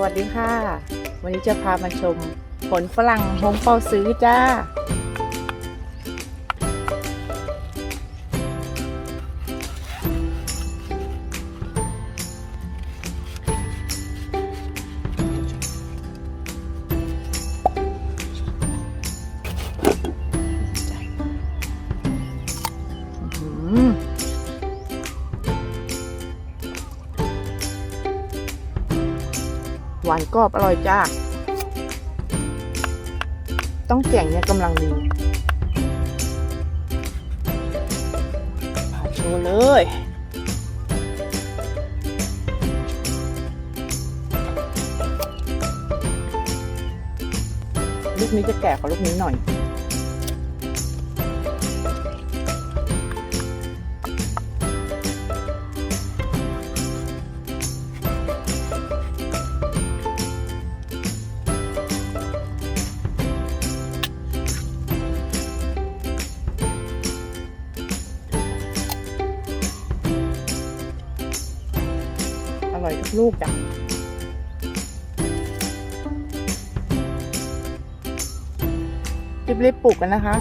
วัสดีค่ะ วันนี้จะพามาชมผลฝรั่งหงเปาซื้อจ้า อ หวานกรอบอร่อยจ้า ต้องเสียงเนี่ยกำลังดีผ่าโชว์เลยลูกนี้จะแก่กว่าลูกนี้หน่อย ร่อยทุกลูกจ้ะรีบๆปลูกกันนะคะ